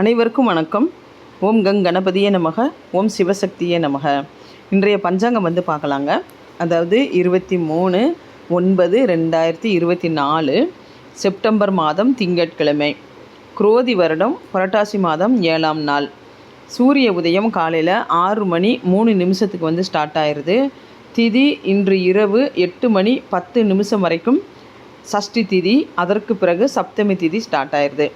அனைவருக்கும் வணக்கம். ஓம் கங் கணபதியே நமக ஓம் சிவசக்தியே நமக. இன்றைய பஞ்சாங்கம் வந்து பார்க்கலாங்க. அதாவது இருபத்தி மூணு ஒன்பது ரெண்டாயிரத்தி இருபத்தி நாலு செப்டம்பர் மாதம் திங்கட்கிழமை. குரோதி வருடம் புரட்டாசி மாதம் ஏழாம் நாள். சூரிய உதயம் காலையில் ஆறு மணி மூணு நிமிஷத்துக்கு வந்து ஸ்டார்ட் ஆயிடுது திதி இன்று இரவு எட்டு மணி பத்து நிமிஷம் வரைக்கும் சஷ்டி திதி அதற்கு பிறகு சப்தமி திதி ஸ்டார்ட் ஆயிடுது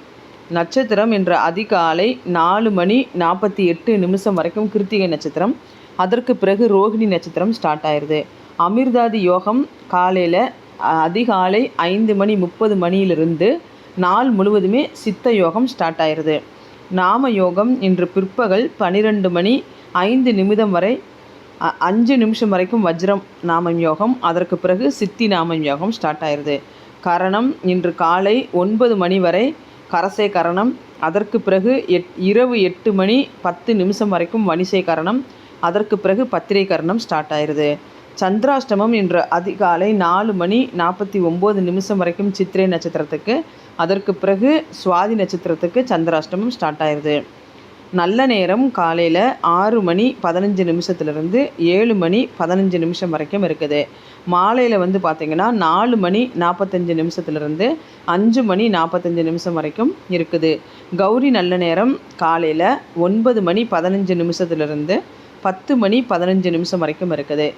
நட்சத்திரம் இன்று அதிகாலை நாலு மணி நாற்பத்தி எட்டு நிமிஷம் வரைக்கும் கிருத்திகை நட்சத்திரம். அதற்கு பிறகு ரோகிணி நட்சத்திரம் ஸ்டார்ட் ஆயிடுது அமிர்தாதி யோகம் காலையில் அதிகாலை ஐந்து மணி முப்பது மணியிலிருந்து நாள் முழுவதுமே சித்த யோகம் ஸ்டார்ட் ஆயிடுது நாம யோகம் இன்று பிற்பகல் பனிரெண்டு மணி ஐந்து நிமிடம் வரை அ- அஞ்சு நிமிஷம் வரைக்கும் வஜ்ரம் நாமம் யோகம் அதற்கு பிறகு சித்தி நாமம் யோகம் ஸ்டார்ட் ஆயிடுது கரணம் இன்று காலை ஒன்பது மணி வரை கரசை கரணம் அதற்கு பிறகு எட் இரவு எட்டு மணி பத்து நிமிஷம் வரைக்கும் வணிசை கரணம் அதற்கு பிறகு பத்திரை கரணம் ஸ்டார்ட் ஆயிடுது சந்திராஷ்டமம் இன்று அதிகாலை நாலு மணி நாற்பத்தி ஒம்பது நிமிஷம் வரைக்கும் சித்திரை நட்சத்திரத்துக்கு அதற்கு பிறகு சுவாதி நட்சத்திரத்துக்கு சந்திராஷ்டமம் ஸ்டார்ட் ஆயிடுது நல்ல நேரம் காலையில் ஆறு மணி பதினஞ்சு நிமிஷத்துலேருந்து ஏழு மணி பதினஞ்சு நிமிஷம் வரைக்கும் இருக்குது. மாலையில் வந்து பார்த்திங்கன்னா நாலு மணி நாற்பத்தஞ்சு நிமிஷத்துலேருந்து அஞ்சு மணி நாற்பத்தஞ்சு நிமிஷம் வரைக்கும் இருக்குது. கௌரி நல்ல நேரம் காலையில் ஒன்பது மணி பதினஞ்சு நிமிஷத்துலேருந்து பத்து மணி பதினஞ்சு நிமிஷம் வரைக்கும் இருக்குது.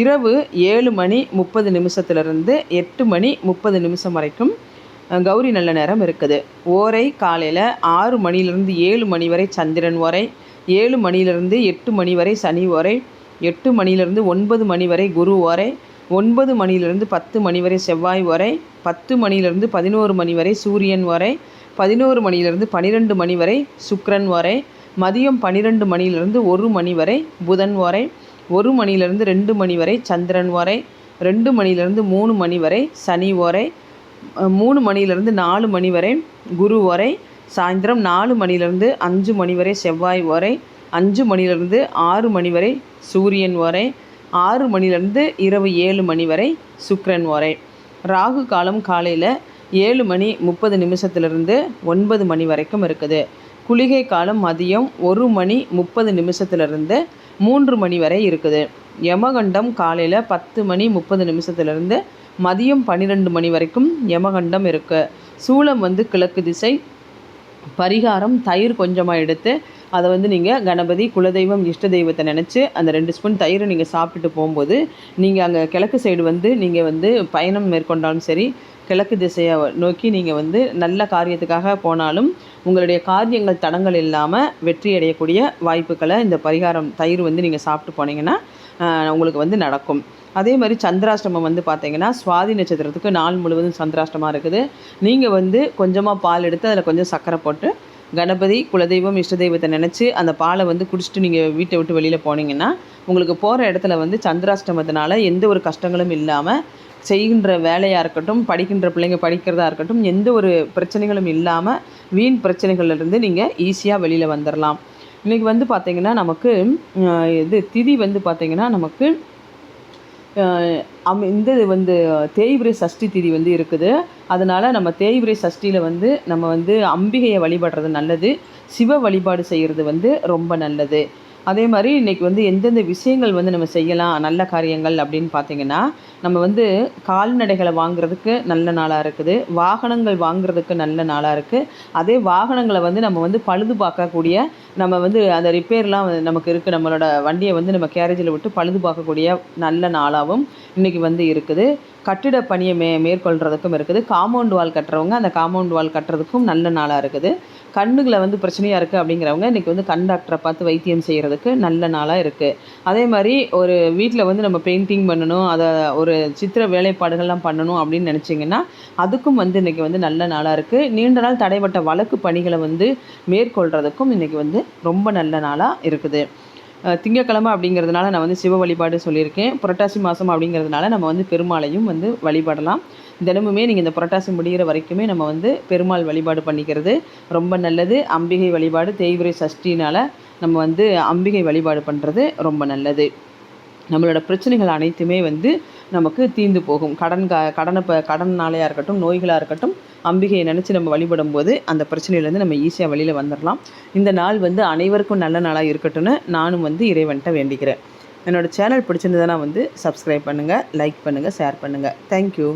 இரவு ஏழு மணி முப்பது நிமிஷத்துலேருந்து எட்டு மணி முப்பது நிமிஷம் வரைக்கும் கௌரி நல்ல நேரம் இருக்குது. ஓரை காலையில் ஆறு மணிலிருந்து ஏழு மணி வரை சந்திரன் ஓரை ஏழு மணிலிருந்து எட்டு மணி வரை சனி ஓரை எட்டு மணிலிருந்து ஒன்பது மணி வரை குரு ஓரை ஒன்பது மணிலிருந்து பத்து மணி வரை செவ்வாய் ஓரை பத்து மணிலிருந்து பதினோரு மணி வரை சூரியன் வரை பதினோரு மணிலிருந்து பன்னிரெண்டு மணி வரை சுக்ரன் ஓரை மதியம் பன்னிரெண்டு மணிலிருந்து ஒரு மணி வரை புதன் ஓரை ஒரு மணிலிருந்து ரெண்டு மணி வரை சந்திரன் ஓரை ரெண்டு மணிலிருந்து மூணு மணி வரை சனி ஓரை மூணு மணிலேருந்து நாலு மணி வரை குரு வரை சாயந்தரம் நாலு மணிலேருந்து அஞ்சு மணி வரை செவ்வாய் வரை அஞ்சு மணிலேருந்து ஆறு மணி வரை சூரியன் வரை ஆறு மணிலேருந்து இரவு ஏழு மணி வரை சுக்ரன் வரை. ராகு காலம் காலையில் ஏழு மணி முப்பது நிமிஷத்துலேருந்து ஒன்பது மணி வரைக்கும் இருக்குது. குளிகை காலம் மதியம் ஒரு மணி முப்பது நிமிஷத்துலேருந்து மூன்று மணி வரை இருக்குது. யமகண்டம் காலையில் பத்து மணி முப்பது நிமிஷத்துலேருந்து மதியம் பன்னிரெண்டு மணி வரைக்கும் யமகண்டம் இருக்கு. சூலம் வந்து கிழக்கு திசை. பரிகாரம் தயிர் கொஞ்சமாக எடுத்து அதை வந்து நீங்கள் கணபதி குலதெய்வம் இஷ்ட தெய்வத்தை நினச்சி அந்த ரெண்டு ஸ்பூன் தயிரை நீங்கள் சாப்பிட்டுட்டு போகும்போது நீங்கள் அங்கே கிழக்கு சைடு வந்து நீங்கள் வந்து பயணம் மேற்கொண்டாலும் சரி கிழக்கு திசையை நோக்கி நீங்கள் வந்து நல்ல காரியத்துக்காக போனாலும் உங்களுடைய காரியங்கள் தடங்கள் இல்லாமல் வெற்றி அடையக்கூடிய வாய்ப்புகளை இந்த பரிகாரம் தயிர் வந்து நீங்கள் சாப்பிட்டு போனீங்கன்னா உங்களுக்கு வந்து நடக்கும். அதே மாதிரி சந்திராஷ்டமம் வந்து பார்த்தீங்கன்னா சுவாதி நட்சத்திரத்துக்கு நாள் முழுவதும் சந்திராஷ்டமாக இருக்குது. நீங்கள் வந்து கொஞ்சமாக பால் எடுத்து அதில் கொஞ்சம் சர்க்கரை போட்டு கணபதி குலதெய்வம் இஷ்ட தெய்வத்தை நினச்சி அந்த பாலை வந்து குடிச்சிட்டு நீங்கள் வீட்டை விட்டு வெளியில் போனீங்கன்னா உங்களுக்கு போகிற இடத்துல வந்து சந்திராஷ்டமத்தினால எந்த ஒரு கஷ்டங்களும் இல்லாமல் செய்கின்ற வேலையாக இருக்கட்டும் படிக்கின்ற பிள்ளைங்க படிக்கிறதா இருக்கட்டும் எந்த ஒரு பிரச்சனைகளும் இல்லாமல் வீண் பிரச்சனைகள்லேருந்து நீங்கள் ஈஸியாக வெளியில் வந்துடலாம் இன்றைக்கி வந்து பார்த்திங்கன்னா நமக்கு இது திதி வந்து பார்த்திங்கன்னா நமக்கு அம் இந்த இது வந்து தேய்பிரை சஷ்டி திதி வந்து இருக்குது. அதனால் நம்ம தேய்பிரை சஷ்டியில் வந்து நம்ம வந்து அம்பிகையை வழிபடுறது நல்லது. சிவ வழிபாடு செய்கிறது வந்து ரொம்ப நல்லது. அதே மாதிரி இன்றைக்கி வந்து எந்தெந்த விஷயங்கள் வந்து நம்ம செய்யலாம் நல்ல காரியங்கள் அப்படின்னு பார்த்தீங்கன்னா நம்ம வந்து கால்நடைகளை வாங்குறதுக்கு நல்ல நாளாக இருக்குது வாகனங்கள் வாங்குறதுக்கு நல்ல நாளாக இருக்குது அதே வாகனங்களை வந்து நம்ம வந்து பழுது பார்க்கக்கூடிய நம்ம வந்து அந்த ரிப்பேர்லாம் நமக்கு இருக்குது நம்மளோட வண்டியை வந்து நம்ம கேரேஜில் விட்டு பழுது பார்க்கக்கூடிய நல்ல நாளாகவும் இன்றைக்கி வந்து இருக்குது. கட்டிட பணியை மே மேற்கொள்கிறதுக்கும் இருக்குது. காம்பவுண்ட் வால் கட்டுறவங்க அந்த காம்பவுண்ட் வால் கட்டுறதுக்கும் நல்ல நாளாக இருக்குது. கண்ணுகளை வந்து பிரச்சனையாக இருக்குது அப்படிங்கிறவங்க இன்றைக்கி வந்து கண் டாக்டரை பார்த்து வைத்தியம் பண்ணுறதுக்கு நல்ல நாளாக இருக்குது அதே மாதிரி ஒரு வீட்டில் வந்து நம்ம பெயிண்டிங் பண்ணணும் அதை ஒரு சித்திர வேலைப்பாடுகள்லாம் பண்ணணும் அப்படின்னு நினச்சிங்கன்னா அதுக்கும் வந்து இன்றைக்கி வந்து நல்ல நாளாக இருக்குது நீண்ட நாள் தடைப்பட்ட வழக்கு பணிகளை வந்து மேற்கொள்கிறதுக்கும் இன்றைக்கி வந்து ரொம்ப நல்ல நாளாக இருக்குது. திங்கக்கிழமை திங்கட்கிழமை அப்படிங்கிறதுனால நான் வந்து சிவ வழிபாடு சொல்லியிருக்கேன். புரட்டாசி மாதம் அப்படிங்கிறதுனால நம்ம வந்து பெருமாளையும் வந்து வழிபடலாம். தினமுமே நீங்கள் இந்த புரட்டாசி முடிகிற வரைக்குமே நம்ம வந்து பெருமாள் வழிபாடு பண்ணிக்கிறது ரொம்ப நல்லது. அம்பிகை வழிபாடு தேய்விரை சஷ்டினால் நம்ம வந்து அம்பிகை வழிபாடு பண்ணுறது ரொம்ப நல்லது. நம்மளோட பிரச்சனைகள் அனைத்துமே வந்து நமக்கு தீர்ந்து போகும். கடன் க கடனை ப கடன்னாலையாக இருக்கட்டும் நோய்களாக இருக்கட்டும் அம்பிகையை நினச்சி நம்ம வழிபடும் போது அந்த பிரச்சனையிலேருந்து நம்ம ஈஸியாக வெளியில் வந்துடலாம் இந்த நாள் வந்து அனைவருக்கும் நல்ல நாளாக இருக்கட்டும்னு நானும் வந்து இறைவன்ட்ட வேண்டிக்கிறேன். என்னோடய சேனல் பிடிச்சிருந்ததுன்னா வந்து சப்ஸ்கிரைப் பண்ணுங்கள் லைக் பண்ணுங்கள் ஷேர் பண்ணுங்கள் தேங்க்யூ